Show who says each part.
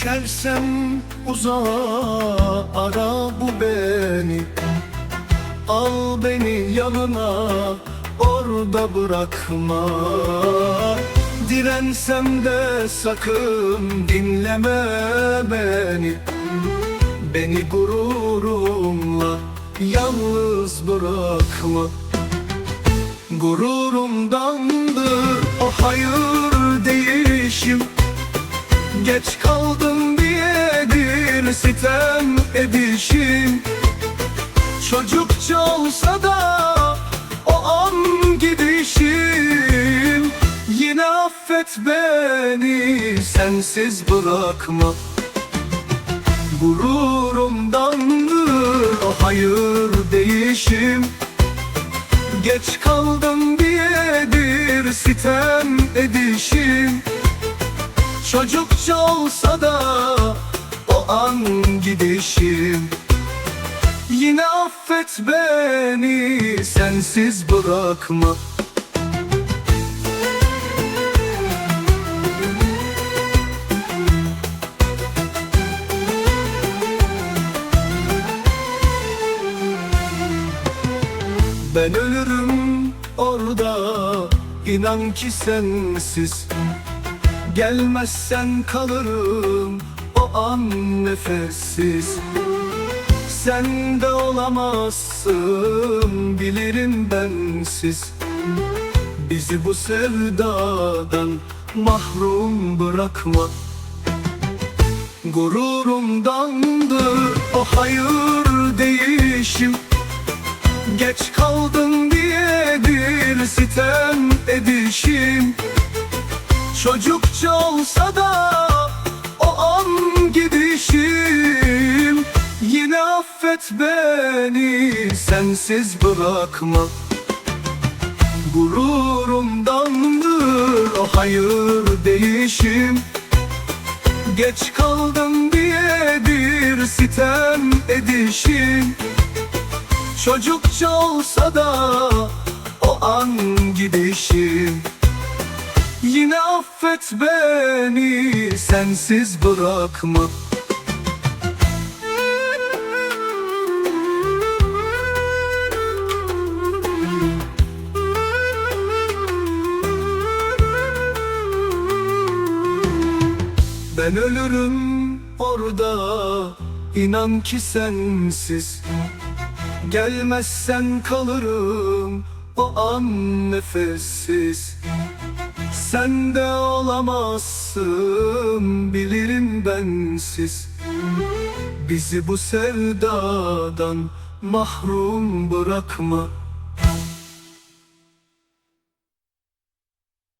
Speaker 1: Gidersem uzağa ara bu beni. Al beni yanına orada bırakma. Dirensem de sakın dinleme beni. Beni gururumla yalnız bırakma. Gururumdandır o hayır Geç kaldım diyedir sitem edişim. Çocukça olsa da o an gidişim. Yine affet beni sensiz bırakma. Gururumdandır o hayır değişim? Geç kaldım diyedir sitem edişim Çocukça olsa da o an gidişim. Yine affet beni sensiz bırakma. Ben ölürüm orada inan ki sensiz Gelmezsen kalırım o an nefessiz. Sen de olamazsın bilirim bensiz. Bizi bu sevdadan mahrum bırakma. Gururumdandır o hayır değişim. Geç kaldım diyedir sitem edişim Çocukça olsa da o an gidişim. Yine affet beni sensiz bırakma. Gururumdandır o hayır değişim. Geç kaldım diyedir sitem edişim. Çocukça olsa da o an gidişim Yine affet beni sensiz bırakma. Ben ölürüm orada inan ki sensiz. Gelmezsen kalırım o an nefessiz Sen de olamazsın bilirim bensiz Bizi bu sevdadan mahrum bırakma